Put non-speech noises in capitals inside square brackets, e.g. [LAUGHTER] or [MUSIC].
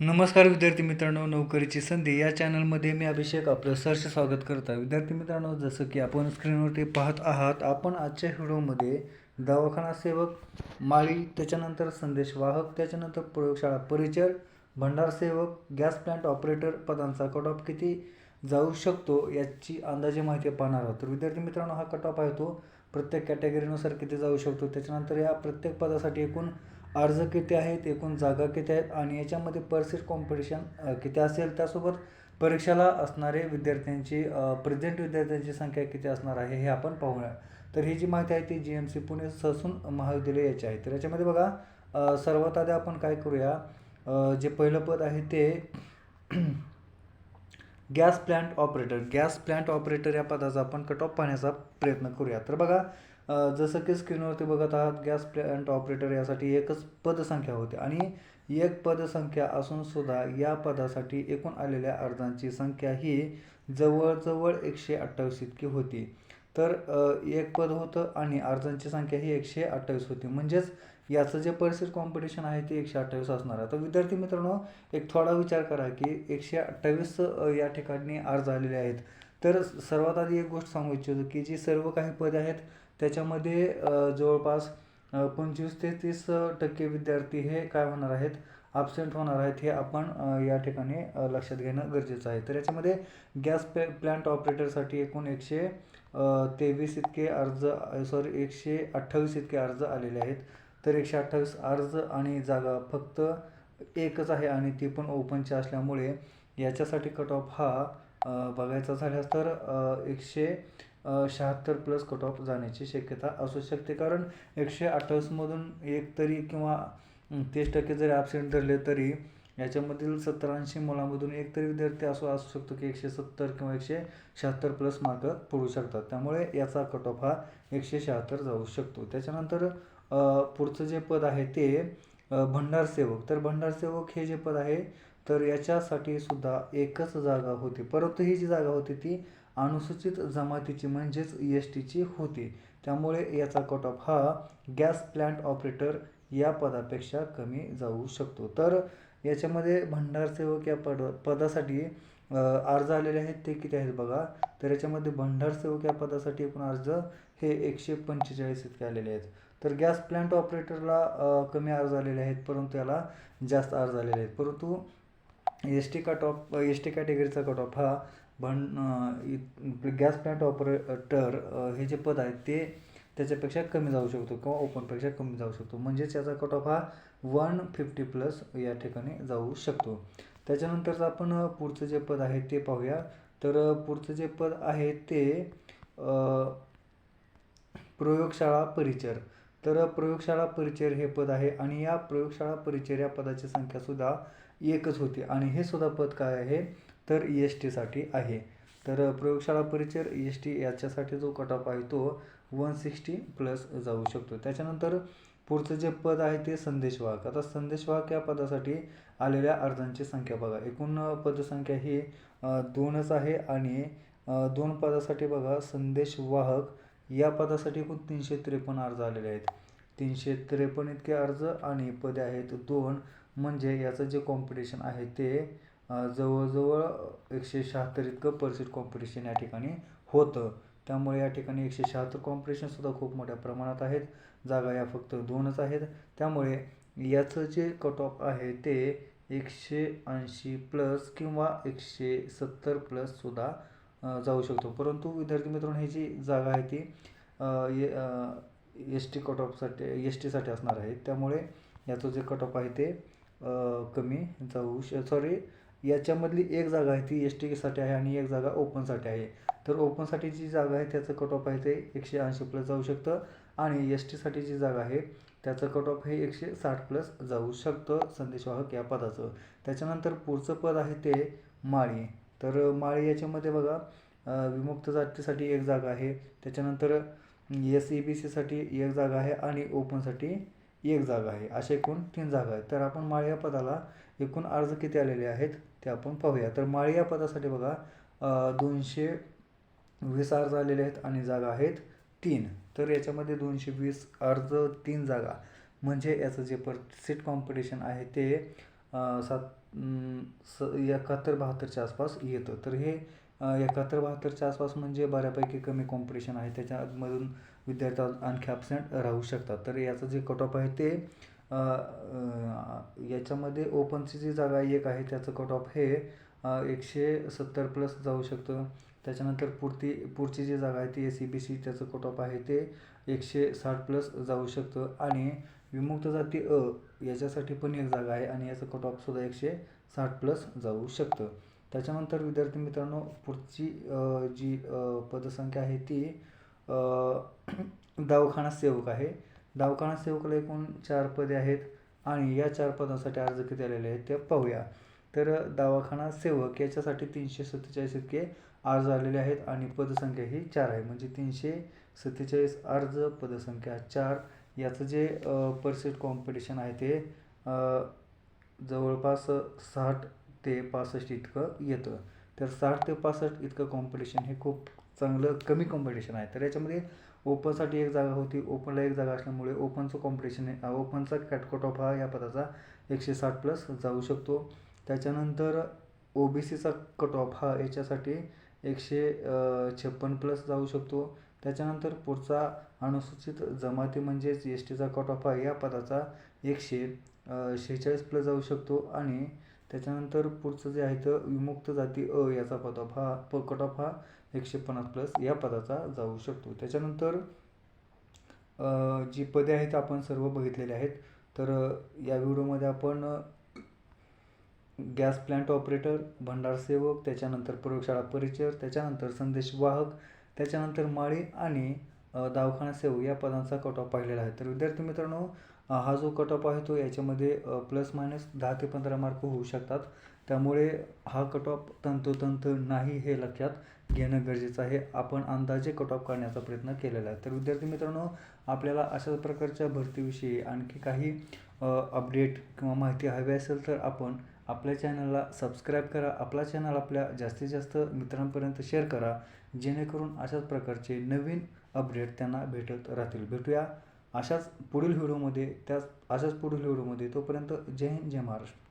नमस्कार विद्यार्थी मित्रांनो नोकरीची संधी. या चॅनलमध्ये मी अभिषेक आपलं सहर्ष स्वागत करतो विद्यार्थी मित्रांनो जसं की आपण स्क्रीनवरती पाहत आहात आपण आजच्या व्हिडिओमध्ये दवाखाना सेवक माळी त्याच्यानंतर संदेशवाहक त्याच्यानंतर प्रयोगशाळा परिचर भंडार सेवक गॅस प्लांट ऑपरेटर पदांचा कट ऑफ किती जाऊ शकतो याची अंदाजे माहिती पाहणार आहोत. तर विद्यार्थी मित्रांनो हा कट ऑफ आहे तो प्रत्येक कॅटेगरीनुसार किती जाऊ शकतो. त्याच्यानंतर या प्रत्येक पदासाठी एकूण अर्ज किती आहेत एकूण जागा किती आहेत आणि याच्यामध्ये परसेट कॉम्पिटिशन किती असेल त्यासोबत परीक्षेला असणारे विद्यार्थ्यांची प्रेझेंट विद्यार्थ्यांची संख्या किती असणार आहे हे आपण पाहूया. तर ही जी माहिती आहे ती G M C Pune Sassoon महाविद्यालय याची आहे. तर याच्यामध्ये बघा सर्वात आधी आपण काय करूया जे पहिलं पद आहे ते [CLEARS THROAT] gas plant operator. Gas plant operator या पदाचा आपण कट ऑफ पाहण्याचा प्रयत्न करूया. तर बघा जसं की स्क्रीनवरती बघत आहात गॅस प्लांट ऑपरेटर यासाठी एकच पदसंख्या होती. आणि एक पदसंख्या असून सुद्धा या पदासाठी एकूण आलेल्या अर्जांची संख्या ही जवळजवळ एकशे अठ्ठावीस इतकी होती. तर एक पद होतं आणि अर्जांची संख्या ही एकशे अठ्ठावीस होती. म्हणजेच याचं जे परिसर कॉम्पिटिशन आहे ते एकशे अठ्ठावीस असणार आहे. तर विद्यार्थी मित्रांनो एक थोडा विचार करा की एकशे अठ्ठावीस या ठिकाणी अर्ज आलेले आहेत. तर सर्वात आधी एक गोष्ट सांगू इच्छितो की जी सर्व काही पदे आहेत त्याच्यामध्ये जवळपास पंचवीस ते तीस टक्के विद्यार्थी हे काय होणार आहेत ॲबसेंट होणार आहेत हे आपण या ठिकाणी लक्षात घेणं गरजेचं आहे. तर याच्यामध्ये गॅस पे प्लॅन्ट ऑपरेटरसाठी एकूण एकशे तेवीस इतके अर्ज सॉरी एकशे अठ्ठावीस इतके अर्ज आलेले आहेत. तर एकशे अठ्ठावीस अर्ज आणि जागा फक्त एकच आहे आणि ती पण ओपनची असल्यामुळे याच्यासाठी कट ऑफ हा बघायचा झाल्यास तर एकशे शहात्तर प्लस कट ऑफ जाण्याची शक्यता असू शकते. कारण एकशे अठ्ठावीसमधून एक तरी किंवा तीस टक्के जरी ॲबसेंट धरले तरी याच्यामधील सत्तरऐंशी मुलांमधून एक तरी विद्यार्थी असो असू शकतो की एकशे सत्तर किंवा एकशे शहात्तर प्लस मार्क पडू शकतात. त्यामुळे याचा कट ऑफ हा एकशे शहात्तर जाऊ शकतो. त्याच्यानंतर पुढचं जे पद आहे ते भंडारसेवक तर भंडारसेवक हे जे पद आहे तर याच्यासाठी सुद्धा एकच जागा होती. परंतु ही जी जागा होती ती अनुसूचित जमातीची म्हणजेच एस टीची होती. त्यामुळे याचा कट ऑफ हा गॅस प्लांट ऑपरेटर या पदापेक्षा कमी जाऊ शकतो. तर याच्यामध्ये भंडारसेवक या पद पदासाठी अर्ज आलेले आहेत ते किती आहेत बघा. तर याच्यामध्ये भंडारसेवक या पदासाठी एकूण अर्ज हे एकशे पंचेचाळीस इतके आलेले आहेत. तर गॅस प्लांट ऑपरेटरला कमी अर्ज आलेले आहेत परंतु याला जास्त अर्ज आलेले आहेत. परंतु S T cut off S T कॅटेगरीचा cut off हा पण गॅस प्लांट ऑपरेटर हे जे पद आहेत ते त्याच्यापेक्षा कमी जाऊ शकतो किंवा ओपनपेक्षा कमी जाऊ शकतो. म्हणजेच याचा कट ऑफ हा वन फिफ्टी प्लस या ठिकाणी जाऊ शकतो. त्याच्यानंतरच आपण पुढचं जे पद आहे ते पाहूया. तर पुढचं जे पद आहे ते प्रयोगशाळा परिचर. तर प्रयोगशाळा परिचर हे पद आहे आणि या प्रयोगशाळा परिचर या पदाची संख्यासुद्धा एकच होती. आणि हे सुद्धा पद काय आहे? तर एस टीसाठी आहे. तर प्रयोगशाळा परिचर एस टी याच्यासाठी जो कट ऑफ आहे तो वन सिक्स्टी प्लस जाऊ शकतो. त्याच्यानंतर पुढचं जे पद आहे ते संदेशवाहक. आता संदेशवाहक या पदासाठी आलेल्या अर्जांची संख्या बघा. एकूण पदसंख्या ही दोनच आहे आणि दोन पदासाठी बघा संदेशवाहक या पदासाठी एकूण तीनशे त्रेपन्न अर्ज आलेले आहेत. तीनशे त्रेपन्न इतके अर्ज आणि पदे आहेत दोन. म्हणजे याचं जे कॉम्पिटिशन आहे ते जवळजवळ एकशे शहात्तर इतकं पर्सेंट कॉम्पिटिशन या ठिकाणी होतं. त्यामुळे या ठिकाणी एकशे शहात्तर कॉम्पिटिशनसुद्धा खूप मोठ्या प्रमाणात आहेत. जागा या फक्त दोनच आहेत. त्यामुळे याचं जे कट ऑफ आहे ते एकशे ऐंशी प्लस किंवा एकशे सत्तर प्लससुद्धा जाऊ शकतो. परंतु विद्यार्थी मित्रांनो ही जी जागा आहे ती एस टी कट ऑफसाठी एस टीसाठी असणार आहे. त्यामुळे याचं जे कट ऑफ आहे ते कमी जाऊ श सॉरी याच्यामधली एक जागा आहे ती एस टीसाठी आहे आणि एक जागा ओपनसाठी आहे. तर ओपनसाठी जी जागा आहे त्याचं कट ऑफ आहे ते एकशे ऐंशी प्लस जाऊ शकतं आणि एस टीसाठी जी जागा आहे त्याचं कट ऑफ हे एकशे साठ प्लस जाऊ शकतं संदेशवाहक या पदाचं. त्याच्यानंतर पुढचं पद आहे ते माळी. तर माळी याच्यामध्ये बघा विमुक्त जातीसाठी एक जागा आहे. त्याच्यानंतर एस ई बी सीसाठी एक जागा आहे आणि ओपनसाठी एक जागा आहे अशा एकूण तीन जागा आहेत. तर आपण माळी या पदाला एकूण अर्ज किती आलेले आहेत ते आपण पाहूया. तर माळी या पदासाठी बघा दोनशे वीस अर्ज आलेले आहेत आणि जागा आहेत तीन. तर याच्यामध्ये दोनशे वीस अर्ज तीन जागा. म्हणजे याचं जे पर सीट कॉम्पिटिशन आहे ते सात स एकाहत्तर बहात्तरच्या आसपास येतं. तर हे एकाहत्तर बहात्तरच्या आसपास म्हणजे बऱ्यापैकी कमी कॉम्पिटिशन आहे. त्याच्यामधून विद्यार्थी आणखी ॲबसेंट राहू शकतात. तर याचं जे कट ऑफ आहे ते याच्यामध्ये ओपनची जी जागा एक आहे त्याचं कट ऑफ हे एकशे सत्तर प्लस जाऊ शकतं. त्याच्यानंतर पुढती पुढची जी जागा आहे ती एस सी बी सी त्याचं कट ऑफ आहे ते एकशे साठ प्लस जाऊ शकतं. आणि विमुक्त जाती अ याच्यासाठी पण एक जागा आहे आणि याचं कट ऑफसुद्धा एकशे साठ प्लस जाऊ शकतं. त्याच्यानंतर विद्यार्थी मित्रांनो पुढची जी पदसंख्या आहे ती [CLEARS THROAT] दवाखाना सेवक आहे. दवाखाना सेवकाला एकूण चार पदे आहेत आणि या चार पदांसाठी अर्ज किती आलेले आहेत ते पाहूया. तर दवाखाना सेवक याच्यासाठी तीनशे सत्तेचाळीस इतके अर्ज आलेले आहेत आणि पदसंख्या ही चार आहे. म्हणजे तीनशे सत्तेचाळीस अर्ज पदसंख्या चार. याचं जे परसेट कॉम्पिटिशन आहे ते जवळपास साठ ते पासष्ट इतकं येतं. तर साठ ते पासष्ट इतकं कॉम्पिटिशन हे खूप चांगलं कमी कॉम्पिटिशन आहे. तर याच्यामध्ये ओपनसाठी एक जागा होती. ओपनला एक जागा असल्यामुळे ओपनचं कॉम्पिटिशन आहे. ओपनचा कॅट कट ऑफ हा या पदाचा एकशे साठ प्लस जाऊ शकतो. त्याच्यानंतर ओ बी सीचा कट ऑफ हा याच्यासाठी एकशे छप्पन प्लस जाऊ शकतो. त्याच्यानंतर पुढचा अनुसूचित जमाती म्हणजेच एस टीचा कट ऑफ हा या पदाचा एकशे शेहेचाळीस प्लस जाऊ शकतो. आणि त्याच्यानंतर पुढचं जे आहे तर विमुक्त जाती अ याचा पदॉफ ऑफ हा प कट ऑफ हा एकशे पन्नास प्लस या पदाचा जाऊ शकतो. त्याच्यानंतर जी पदे आहेत आपण सर्व बघितलेले आहेत. तर या व्हिडिओमध्ये आपण गॅस प्लांट ऑपरेटर भंडारसेवक त्याच्यानंतर प्रयोगशाळा परिचर त्याच्यानंतर संदेश वाहक त्याच्यानंतर माळी आणि दवाखाना सेवक या पदांचा कट ऑफ पाहिलेला आहे. तर विद्यार्थी मित्रांनो हा जो कट ऑफ आहे तो याच्यामध्ये प्लस मायनस दहा ते पंधरा मार्क होऊ शकतात. त्यामुळे हा कट ऑफ तंतोतंत नाही हे लक्षात घेणं गरजेचं आहे. आपण अंदाजे कट ऑफ काढण्याचा प्रयत्न केलेला आहे. तर विद्यार्थी मित्रांनो आपल्याला अशाच प्रकारच्या भरतीविषयी आणखी काही अपडेट किंवा माहिती हवी असेल तर आपण आपल्या चॅनलला सबस्क्राईब करा. आपला चॅनल आपल्या जास्तीत जास्त मित्रांपर्यंत शेअर करा. जेणेकरून अशाच प्रकारचे नवीन अपडेट त्यांना भेटत राहतील. भेटूया. अशाच पुढील व्हिडिओमध्ये त्याच अशाच पुढील व्हिडिओमध्ये तोपर्यंत जय हिंद जय महाराष्ट्र.